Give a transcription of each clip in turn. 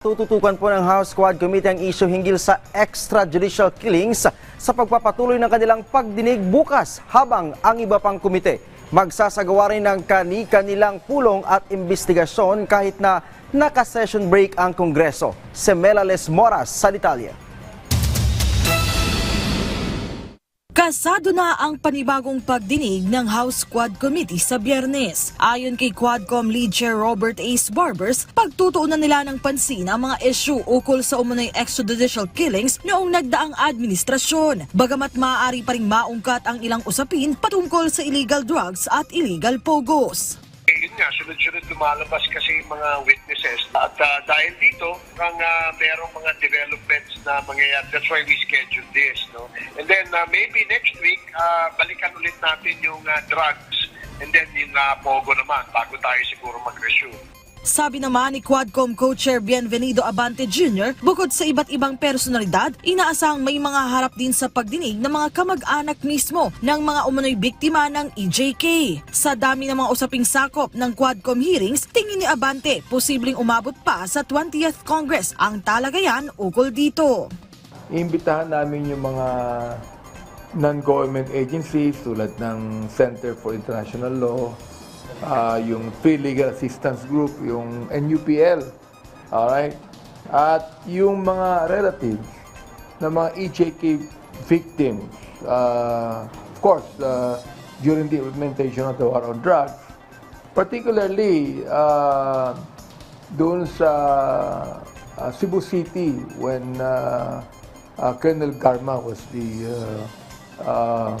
Tututukan po ng House Squad Committee ang issue hinggil sa extrajudicial killings sa pagpapatuloy ng kanilang pagdinig bukas habang ang iba pang komite magsasagawa rin ng kani-kanilang pulong at investigasyon kahit na naka-session break ang Kongreso. Semela Les Moras sa detalye. Kasado na ang panibagong pagdinig ng House Quad Committee sa biyernes. Ayon kay Quadcom Lead Chair Robert Ace Barbers, pagtutuunan nila ng pansin ang mga issue ukol sa umunoy extrajudicial killings noong nagdaang administrasyon. Bagamat maaari pa ring maungkat ang ilang usapin patungkol sa illegal drugs at illegal pogos. Sunod-sunod lumalabas kasi mga witnesses. At ah, dahil dito, kang uh, merong mga developments na mangyayari. That's why we scheduled this. No? And then ah, maybe next week, ah, balikan ulit natin yung ah, drugs and then yung uh, pogo naman bago tayo siguro mag-resume. Sabi naman ni Quadcom Co-Chair Bienvenido Abante Jr., bukod sa iba't ibang personalidad, inaasang may mga harap din sa pagdinig ng mga kamag-anak mismo ng mga umunoy biktima ng EJK. Sa dami ng mga usaping sakop ng Quadcom hearings, tingin ni Abante posibleng umabot pa sa 20th Congress ang talagayan ukol dito. Iimbitahan namin yung mga non-government agencies tulad ng Center for International Law, ah, yung Free Legal Assistance Group, yung NUPL, alright? At yung mga relatives ng mga EJK victims, ah, of course, ah, during the implementation of the war on drugs, particularly uh, doon sa uh, Cebu City when uh, uh, Colonel Garma was the uh, uh,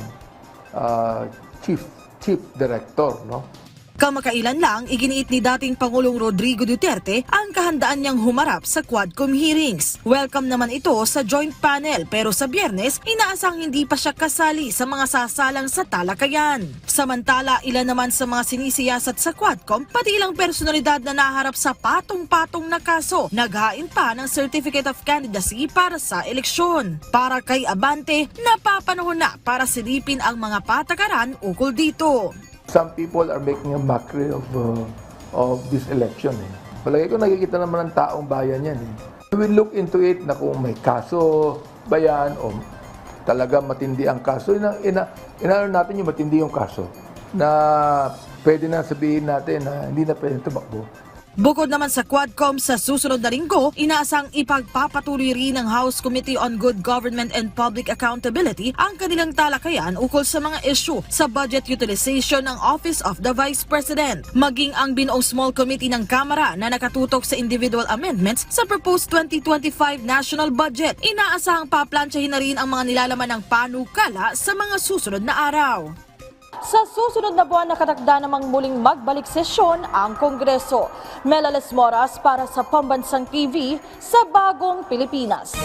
uh, chief chief director, no? Kamakailan lang, iginiit ni dating Pangulong Rodrigo Duterte ang kahandaan niyang humarap sa Quadcom hearings. Welcome naman ito sa joint panel pero sa biyernes, inaasang hindi pa siya kasali sa mga sasalang sa talakayan. Samantala, ilan naman sa mga sinisiyasat sa Quadcom, pati ilang personalidad na naharap sa patong-patong na kaso, naghain pa ng Certificate of Candidacy para sa eleksyon. Para kay Abante, napapanahon na para silipin ang mga patakaran ukol dito. Some people are making a mockery of uh, of this election. Eh. Palagi ko nakikita naman ng taong bayan yan. Eh. We will look into it na kung may kaso ba yan o talaga matindi ang kaso. Ina, ina, inaano natin yung matindi yung kaso na pwede na sabihin natin na hindi na pwede tumakbo. Bukod naman sa Quadcom sa susunod na linggo, inaasang ipagpapatuloy rin ng House Committee on Good Government and Public Accountability ang kanilang talakayan ukol sa mga issue sa budget utilization ng Office of the Vice President. Maging ang binuong small committee ng Kamara na nakatutok sa individual amendments sa proposed 2025 national budget. Inaasahang paplansyahin na rin ang mga nilalaman ng panukala sa mga susunod na araw. Sa susunod na buwan nakatakda namang muling magbalik sesyon ang Kongreso. Melales Moras para sa Pambansang TV sa Bagong Pilipinas.